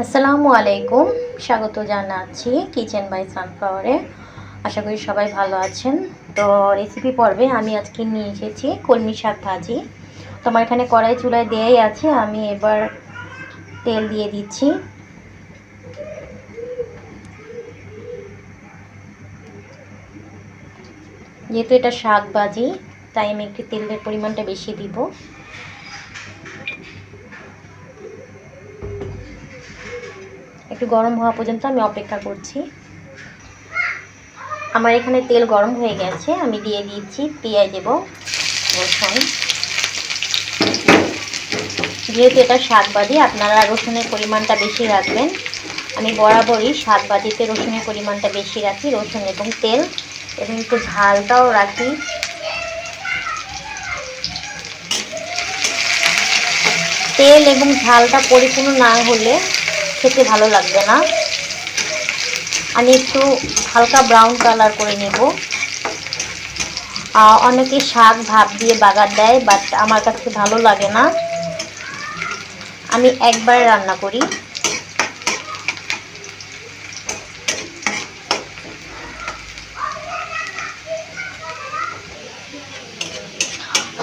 আসসালামু আলাইকুম। স্বাগত জানাচ্ছি কিচেন বাই সানফ্লাওয়ারে আশা করি সবাই ভালো আছেন। তো রেসিপি পর্বে আমি আজকে নিয়ে এসেছি কলমি শাক ভাজি। তো আমার এখানে কড়াই চুলায় দেয়াই আছে। আমি এবার তেল দিয়ে দিচ্ছি। যেহেতু এটা শাক ভাজি, তাই আমি একটু তেলের পরিমাণটা বেশি দিব। একটু গরম হওয়া পর্যন্ত আমি অপেক্ষা করছি। আমার এখানে তেল গরম হয়ে গেছে, আমি দিয়ে দিচ্ছি পেঁয়াজ এবং রসুন। যেহেতু এটা শাকবাজি, আপনারা রসুনের পরিমাণটা বেশি রাখবেন। আমি বরাবরই শাকবাজিতে রসুনের পরিমাণটা বেশি রাখি, রসুন এবং তেল, এবং একটু ঝালটাও রাখি। তেল এবং ঝালটা পরিপূর্ণ না হলে খেতে ভালো লাগবে না। আমি একটু হালকা ব্রাউন কালার করে নেব। অনেকে শাক ভাত দিয়ে বাগার দেয় বাট আমার কাছে ভালো লাগে না। আমি একবার রান্না করি।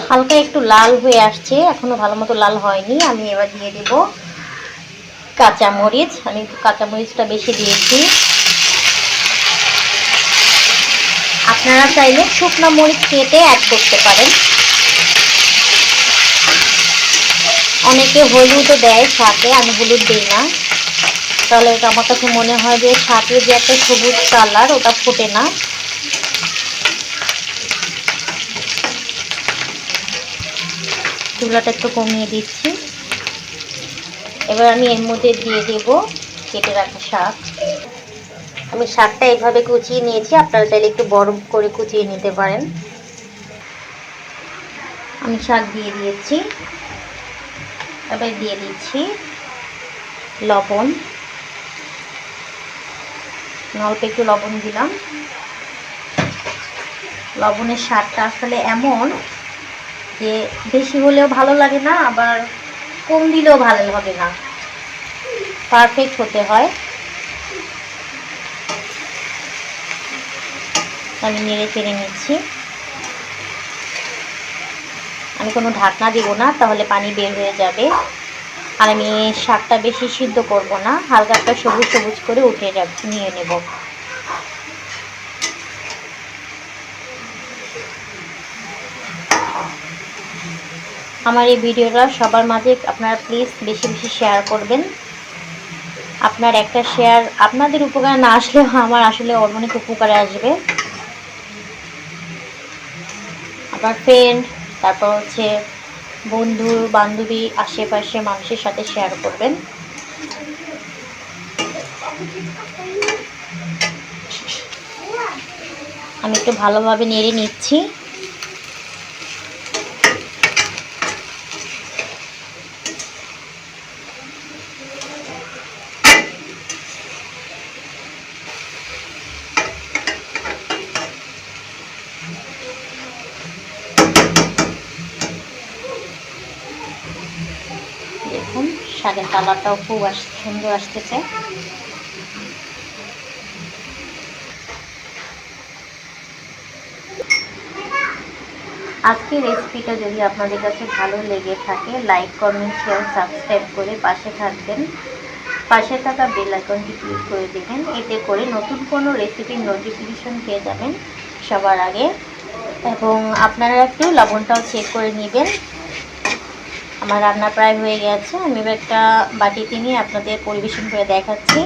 হালকা একটু লাল হয়ে আসছে, এখনও ভালো মতো লাল হয়নি, আমি এবার দিয়ে দেব। কাঁচামরিচ, আমি কাঁচামরিচটা বেশি দিয়েছি। আপনারা চাইলে শুকনো মরিচ কেটে অ্যাড করতে পারেন। অনেকে হলুদও দেয়, সাথে আমি হলুদ দিই না। তাহলে এটা আমার কাছে মনে হয় যে সাথে যে একটা সবুজ কালার, ওটা ফোটে না। চুলাটা একটু কমিয়ে দিচ্ছি। এবার আমি এর মধ্যে দিয়ে দেব কেটে রাখা শাক। আমি শাকটা এইভাবে কুচিয়ে নিয়েছি, আপনারা চাইলে একটু বরফ করে কুচিয়ে নিতে পারেন। আমি শাক দিয়ে দিয়েছি। এবার দিয়ে দিচ্ছি লবণ। অল্প একটু লবণ দিলাম। লবণের স্বাদটা আসলে এমন যে বেশি হলেও ভালো লাগে না, আবার কম দিলেও ভালো হবে না। পারফেক্ট হতে হয়। আমি নেড়ে চেড়ে নিচ্ছি। আমি কোনো ঢাকনা দিব না, তাহলে পানি বের হয়ে যাবে। আর আমি শাকটা বেশি সিদ্ধ করব না, হালকা একটা সবুজ সবুজ করে উঠে যাব নিয়ে নেব। আমার এই ভিডিওটা সবার মাঝে আপনারা প্লিজ বেশি বেশি শেয়ার করবেন। আপনার একটা শেয়ার আপনাদের উপকার না আসলেও আমার আসলে অনেক উপকারে আসবে। আপনার ফ্রেন্ড তারপর হচ্ছে বন্ধু, বান্ধবী, আশেপাশে মানুষের সাথে শেয়ার করবেন। আমি একটু ভালোভাবে নেড়ে নিচ্ছি দেখুন শাকের কালারটাও খুব সুন্দর আসতেছে। আজকের রেসিপিটা যদি আপনাদের কাছে ভালো লেগে থাকে লাইক কমেন্ট শেয়ার সাবস্ক্রাইব করে পাশে থাকবেন। পাশে থাকা বেল আইকনটি ক্লিক করে দেবেন। এতে করে নতুন কোনো রেসিপির নোটিফিকেশন পেয়ে যাবেন সবার আগে। এবং আপনারা একটু লবণটাও চেক করে নেবেন। আমার রান্না প্রায় হয়ে গেছে। আমি এবার একটা বাটিতে নিয়ে আপনাদের পরিবেশন করে দেখাচ্ছি।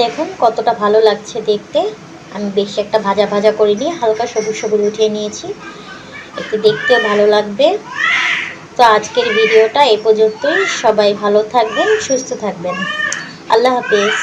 দেখুন, কতটা ভালো লাগছে দেখতে। আমি বেশি একটা ভাজা ভাজা করে নিয়ে হালকা সবুজ সবুজ উঠিয়ে নিয়েছি। একটু দেখতেও ভালো লাগবে। তো আজকের ভিডিওটা এ পর্যন্তই। সবাই ভালো থাকবেন, সুস্থ থাকবেন। আল্লাহ হাফেজ।